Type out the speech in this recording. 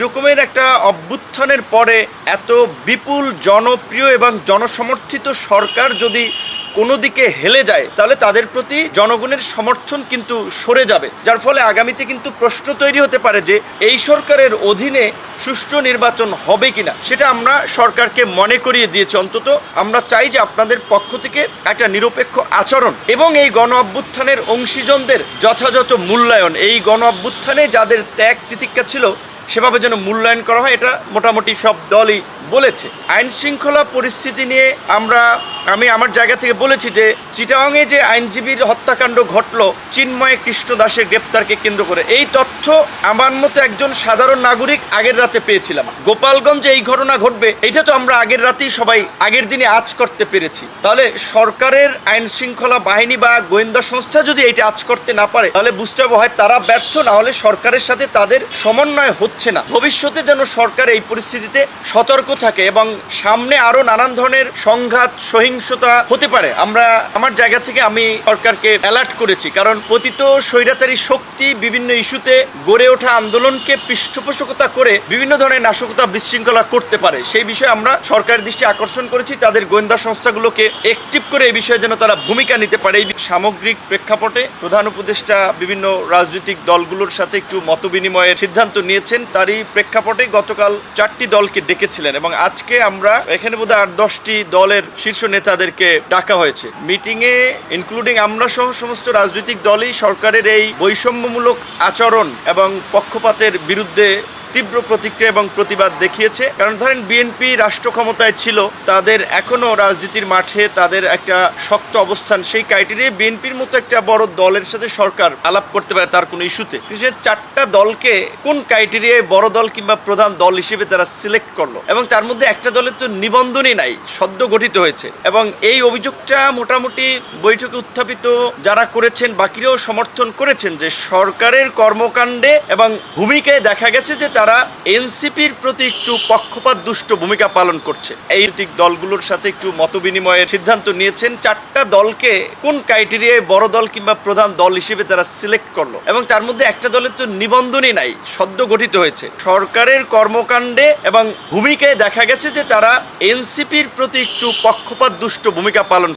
এরকমের একটা অভ্যুত্থানের পরে এত বিপুল জনপ্রিয় এবং জনসমর্থিত সরকার যদি কোনো দিকে হেলে যায়, তাহলে তাদের প্রতি জনগণের সমর্থন কিন্তু সরে যাবে। যার ফলে আগামীতে কিন্তু প্রশ্ন তৈরি হতে পারে যে, এই সরকারের অধীনে সুষ্ঠু নির্বাচন হবে কিনা? সেটা আমরা সরকারকে মনে করিয়ে দিয়েছি। অন্তত আমরা চাই যে আপনাদের পক্ষ থেকে একটা নিরপেক্ষ আচরণ এবং এই গণ অভ্যুত্থানের অংশীজনদের যথাযথ মূল্যায়ন। এই গণ অভ্যুত্থানে যাদের ত্যাগ তিতিক্ষা ছিল সেভাবে যেন মূল্যায়ন করা হয় এটা মোটামুটি সব দলই বলেছে। আইন শৃঙ্খলা পরিস্থিতি নিয়ে আমরা, আমি আমার জায়গা থেকে বলেছি যে চিটাংয়ে যে আইনজীবীর হত্যাকাণ্ড ঘটলো, চিন্ময় কৃষ্ণ দাসের গ্রেপ্তারকে কেন্দ্র করে। এই তথ্য আমার মতো একজন সাধারণ নাগরিক আগের রাতে পেয়েছিলাম। গোপালগঞ্জে এই ঘটনা ঘটবে, এটা তো আমরা আগের রাতেই সবাই, আগের দিনে আজ করতে পেরেছি। তাহলে সরকারের আইন শৃঙ্খলা বাহিনী বা গোয়েন্দা সংস্থা যদি এটা আজ করতে না পারে, তাহলে বুঝতে হবে হয় তারা ব্যর্থ, না হলে সরকারের সাথে তাদের সমন্বয় হচ্ছে না। ভবিষ্যতে যেন সরকার এই পরিস্থিতিতে সতর্ক থাকে এবং সামনে আরও নানান ধরনের সংঘাত, সহিংসতা হতে পারে। আমরা আমার জায়গা থেকে আমি সরকারকে অ্যালার্ট করেছি, কারণ পতিত স্বৈরাচারী শক্তি বিভিন্ন ইস্যুতে গড়ে ওঠা আন্দোলনকে পৃষ্ঠপোষকতা করে বিভিন্ন ধরনের নাশকতা বিশৃঙ্খলা করতে পারে। সেই বিষয়ে আমরা সরকারের দৃষ্টি আকর্ষণ করেছি, তাদের গোয়েন্দা সংস্থাগুলোকে একটিভ করে এই বিষয়ে যেন তারা ভূমিকা নিতে পারে। এই সামগ্রিক প্রেক্ষাপটে প্রধান উপদেষ্টা বিভিন্ন রাজনৈতিক দলগুলোর সাথে একটু মতবিনিময়ের সিদ্ধান্ত নিয়েছেন। তারই প্রেক্ষাপটে গতকাল চারটি দলকে ডেকেছিলেন এবং আজকে আমরা এখানে বোধহয় আট, দশটি দলের শীর্ষ নেতাদেরকে ডাকা হয়েছে। মিটিংয়ে ইনক্লুডিং আমরা সহ সমস্ত রাজনৈতিক দলই সরকারের এই বৈষম্যমূলক আচরণ এবং পক্ষপাতের বিরুদ্ধে তীব্র প্রতিক্রিয়া এবং প্রতিবাদ দেখিয়েছে। কারণ ধরেন, বিএনপি রাষ্ট্র ক্ষমতায় ছিল, তাদের এখনও রাজনীতির মাঠে তাদের একটা শক্ত অবস্থান। সেই ক্রাইটেরিয়া বিএনপির মতো একটা বড় দলের সাথে সরকার আলাপ করতে পারে তার কোনো ইস্যুতে। সে চারটা দলকে কোন ক্রাইটেরিয়ায় বড় দল কিংবা প্রধান দল হিসেবে তারা সিলেক্ট করল? এবং তার মধ্যে একটা দলের তো নিবন্ধনই নাই, সদ্য গঠিত হয়েছে। এবং এই অভিযোগটা মোটামুটি বৈঠকে উত্থাপিত যারা করেছেন, বাকিরাও সমর্থন করেছেন যে সরকারের কর্মকাণ্ডে এবং ভূমিকায় দেখা গেছে যে তারা এনসিপির প্রতি একটু পক্ষপাত দুষ্ট ভূমিকা পালন করছে। এই রাজনৈতিক দলগুলোর সাথে একটু মতবিনিময়ের সিদ্ধান্ত নিয়েছেন। চারটা দলকে কোন ক্রাইটেরিয়ায় বড় দল কিংবা প্রধান দল হিসেবে তারা সিলেক্ট করল? এবং তার মধ্যে একটা দলের তো নিবন্ধনই নাই, সদ্য গঠিত হয়েছে। সরকারের কর্মকাণ্ডে এবং ভূমিকায় দেখা গেছে যে তারা এনসিপির প্রতি একটু পক্ষপাত দুষ্ট ভূমিকা পালন